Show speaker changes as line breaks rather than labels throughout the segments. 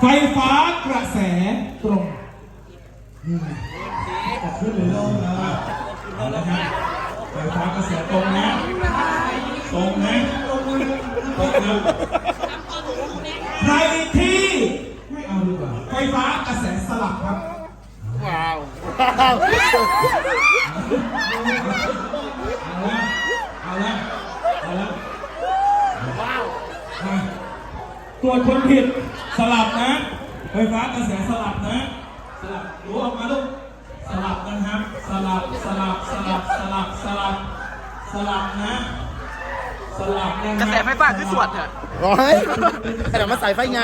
ไฟฟ้ากระแสตรงนี่ไงจะขึ้นหรือลงนะเอาละครับไฟฟ้ากระแสตรงนะตรงนะตรงนะใครที่ไม่เอาดีกว่า ไฟฟ้ากระแสสลับครับ
ว้าว
เอาละเอาละเอาละ
ว้าว
มาตรวจคนผิด สลับนะ ไฟฟ้ากระแสสลับนะ สลับรู้ออกมาลูก สลับนะครับ สลับ สลับ สลับ สลับ สลับ สลับนะ สลับนะค
ก
บ
ระแสไฟฟ้าคือสวดเถอะ
ร้อยขนาดมาใส่ไฟไง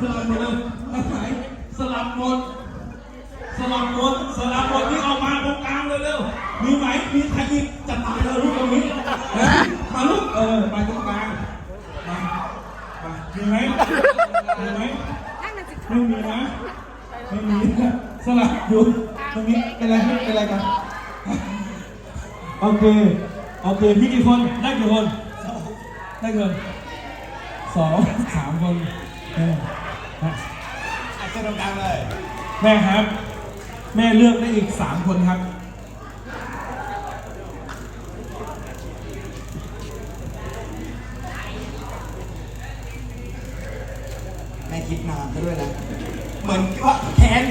สลับหมดเลยสลับหมดสลับหมดสลับหมดที่ออกมาตรงกลางเลยเร็วมีไหมมีใครอีกจะตายแล้วลูกตรงนี้นะมาลูกเออไปตรงกลางมามามีไหม มีไหมไม่มีนะไม่มีนะสลับอยู่ตรงนี้เป็นไรเป็นไรกันโอเคโอเคพี่กี่คนได้กี่คนได้กี่คนสองสามคนแม่นะ
อาจจะดังๆเลย
แม่ครับ แม่เลือกได้อีกสามคนครับ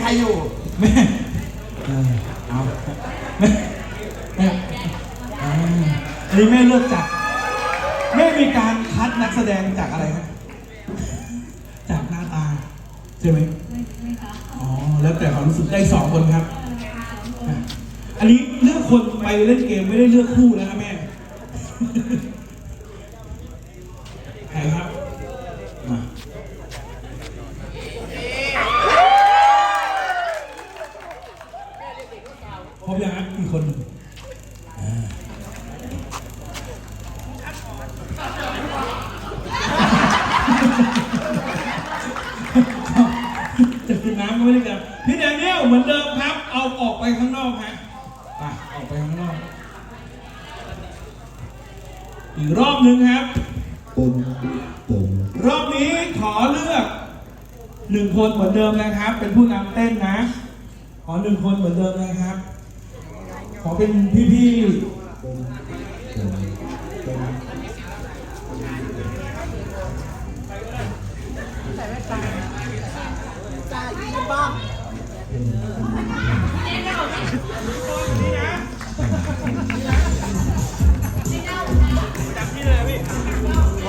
รอยู่
แม่เออเอาแม่แม่อ่าอันนี้แม่เลือกจากแม่มีการคัดนักแสดงจากอะไรครับจากหน้าตาใช่ไหมอ๋อแล้วแต่ความรู้สึกได้สองคนครับ อันนี้เลือกคนไปเล่นเกมไม่ได้เลือกคู่นะครับแม่ ใครครับ มา พร้อมยังครับอีกคนหนึ่งอ่าจะกินน้ำก็ไม่ได้กันพี่แดเนียลเหมือนเดิมครับ เอาออกไปข้างนอกฮะไปออกไปข้างนอก อีกรอบหนึ่งครับรอบนี้ขอเลือกหนึ่งคนเหมือนเดิมนะครับ เป็นผู้นำเต้นนะ ขอหนึ่งคนเหมือนเดิมนะครับข อเป็นพี่ๆ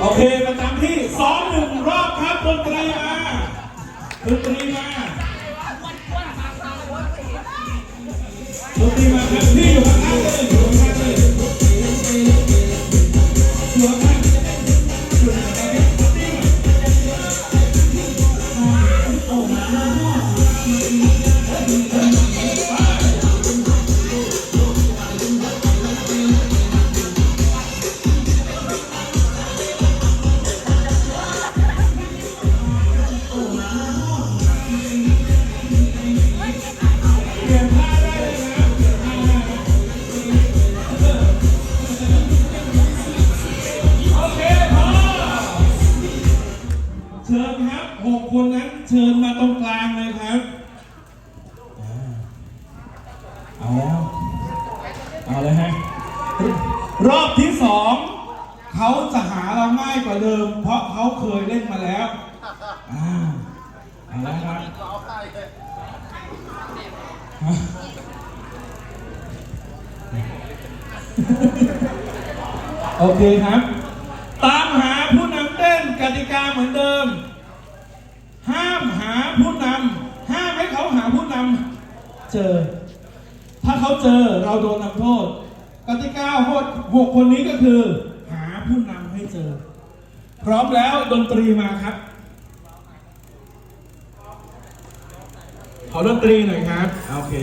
โอเคประจำที่ซ้อมหนึ่งรอบครับดนตรีมาดนตรีมา ดนตาเลยฮะ รอบที่สองเขาจะหาเราง่ายกว่าเดิม เพราะเขาเคยเล่นมาแล้วอ่าเอาล้วครับโอเคครับ ตามหาผู้นำเต้นกติกาเหมือนเดิม ห้ามหาผู้นำห้ามให้เขาหาผู้นำเจอ เขาเจอเราโดนทำโทษกติกาหกหกคนนี้ก็คือ หาผู้นำให้เจอ พร้อมแล้วดนตรีมาครับ ขอดนตรีหน่อยครับ โอเค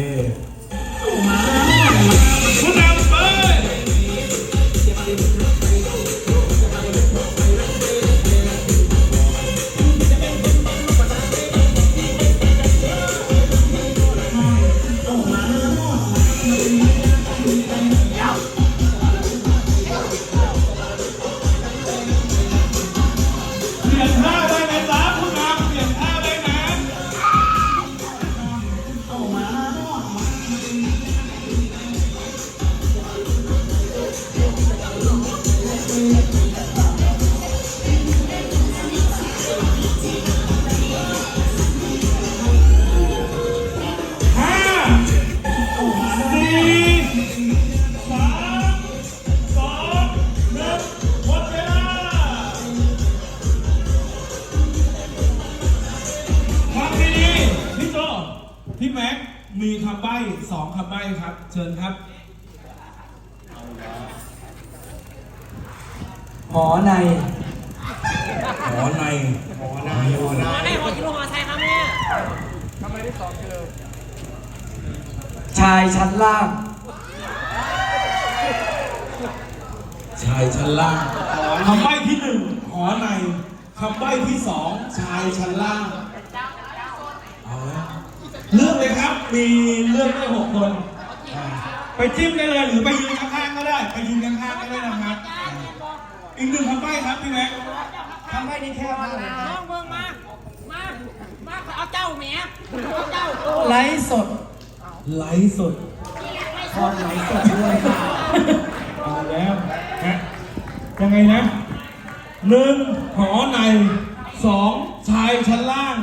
สองคำใบ้ครับ เชิญครับ
หมอใน
หอใน
หมอในหมอใน
แม่พอกิโลมาใช่ครับแม่
ชายชั้นล่าง
ชายชั้นล่างคำใบ้ที่หนึ่งหอในคำใบ้ที่สองชายชั้นล่างเอาละ เลือกเลยครับ มีเลือกได้หกคนอ่าไปจิ้มได้เลยหรือไปยืนข้างๆก็ได้ ไปยืนข้างๆก็ได้นะครับอ่าอีกหนึ่งคำใบ้ครับพี่แม็ก
ทำไมนี่แค่มากเลย
น้องเบิ่งมา มา มาเอาเจ้าแหม่เอาเจ้าโอ้
ไลฟ์สด
ไลฟ์สด
พอไลฟ์สดด้วยค่ะ
เอาแล้วฮะยังไงนะหนึ่งหอในสองชายชั้นล่าง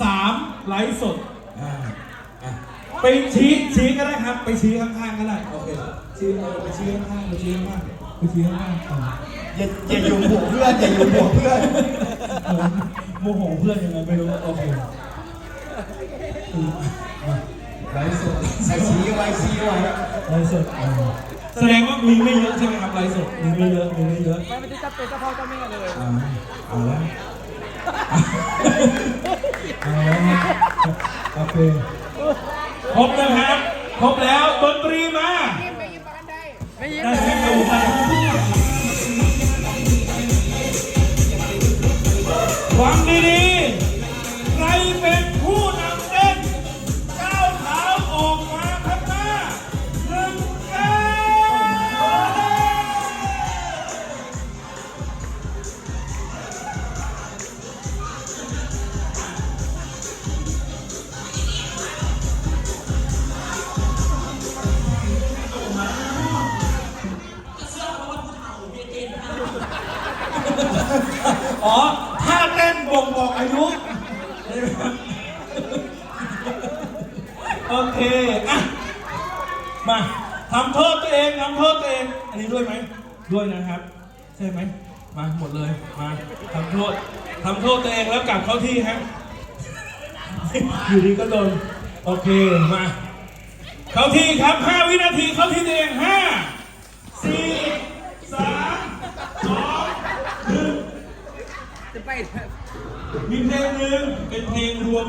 สามไลฟ์สดอ่าอะ ไปชี้ชี้ก็ได้ครับ ไปชี้ข้างๆก็ได้โอเคชี้เออไปชี้ข้างๆไปชี้ข้างๆไปชี้ข้างๆอ่า
อย่าอย่าอยู่หัวเพื่อนอย่าอยู่หัวเพื่อน
เออโมโหเพื่อนยังไงไม่รู้โอเคอืมอะไลฟ์สด
ใส่ชี้ไว้ชี้ไว้
ไลฟ์สดอ่าแสดงว่ามีไม่เยอะใช่ไหมครับไลฟ์สดมีไม่เยอะมีไม่เยอะ
ไม่ได้จะเป็นเจ้าพ่อเจ้าแม่เลย
อ่าเอาแล้วเอาแล้วครับโอเค ครบแล้วครับ ครบแล้วดนตรีมา
ไม่ยิ้ม
ได้ให้ดูกันฟังดีๆใครเป็น ช่ไหมครับโอเคอะมาทำโทษตัวเองทำโทษตัวเอง อันนี้ด้วยไหมด้วยนะครับ ใช่ไหมมาหมดเลยมาทำโทษทำโทษตัวเองแล้วกลับเข้าที่ฮะอยู่ดีก็โดนโอเคมาเข้าที่ครับ 5 วินาทีเข้าที่ตัวเอง5 4 3 2 1
จะไป
มีเพลงหนึ่งเป็นเพลงรวม